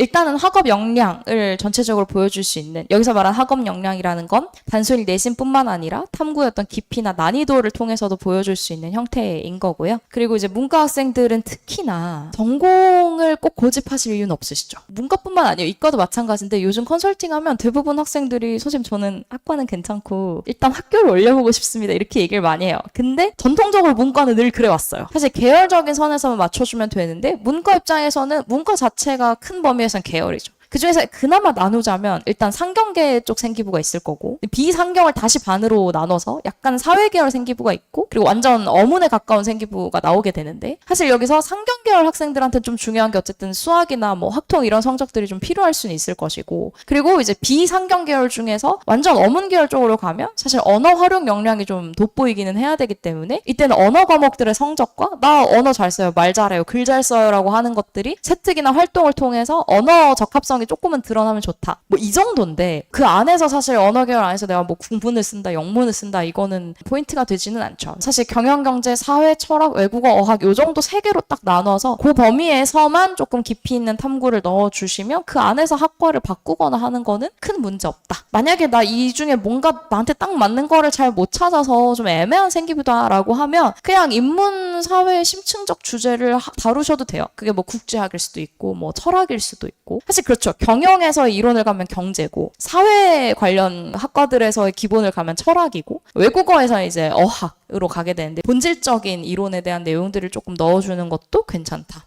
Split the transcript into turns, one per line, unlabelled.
일단은 학업 역량을 전체적으로 보여줄 수 있는 여기서 말한 학업 역량이라는 건 단순히 내신뿐만 아니라 탐구의 어떤 깊이나 난이도를 통해서도 보여줄 수 있는 형태인 거고요. 그리고 이제 문과 학생들은 특히나 전공을 꼭 고집하실 이유는 없으시죠. 문과뿐만 아니에요. 이과도 마찬가지인데 요즘 컨설팅하면 대부분 학생들이 선생님 저는 학과는 괜찮고 일단 학교를 올려보고 싶습니다. 이렇게 얘기를 많이 해요. 근데 전통적으로 문과는 늘 그래왔어요. 사실 계열적인 선에서만 맞춰주면 되는데 문과 입장에서는 문과 자체가 큰 범위에 서는 계열이죠. 그 중에서 그나마 나누자면 일단 상경계 쪽 생기부가 있을 거고 비상경을 다시 반으로 나눠서 약간 사회계열 생기부가 있고 그리고 완전 어문에 가까운 생기부가 나오게 되는데 사실 여기서 상경계열 학생들한테 좀 중요한 게 어쨌든 수학이나 뭐 학통 이런 성적들이 좀 필요할 수는 있을 것이고 그리고 이제 비상경 계열 중에서 완전 어문 계열 쪽으로 가면 사실 언어 활용 역량이 좀 돋보이기는 해야 되기 때문에 이때는 언어 과목들의 성적과 나 언어 잘 써요 말 잘해요 글 잘 써요라고 하는 것들이 채특이나 활동을 통해서 언어 적합성 이 조금은 드러나면 좋다. 뭐 이 정도인데 그 안에서 사실 언어 계열 안에서 내가 뭐 국문을 쓴다 영문을 쓴다 이거는 포인트가 되지는 않죠. 사실 경영 경제 사회 철학 외국어 어학 요 정도 세 개로 딱 나눠서 그 범위에서만 조금 깊이 있는 탐구를 넣어 주시면 그 안에서 학과를 바꾸거나 하는 거는 큰 문제 없다. 만약에 나 이 중에 뭔가 나한테 딱 맞는 거를 잘 못 찾아서 좀 애매한 생기부다라고 하면 그냥 인문 사회 심층적 주제를 하- 다루셔도 돼요. 그게 뭐 국제학일 수도 있고 뭐 철학일 수도 있고. 사실 그렇죠. 경영에서 이론을 가면 경제고 사회 관련 학과들에서의 기본을 가면 철학이고 외국어에서 이제 어학으로 가게 되는데 본질적인 이론에 대한 내용들을 조금 넣어주는 것도 괜찮다.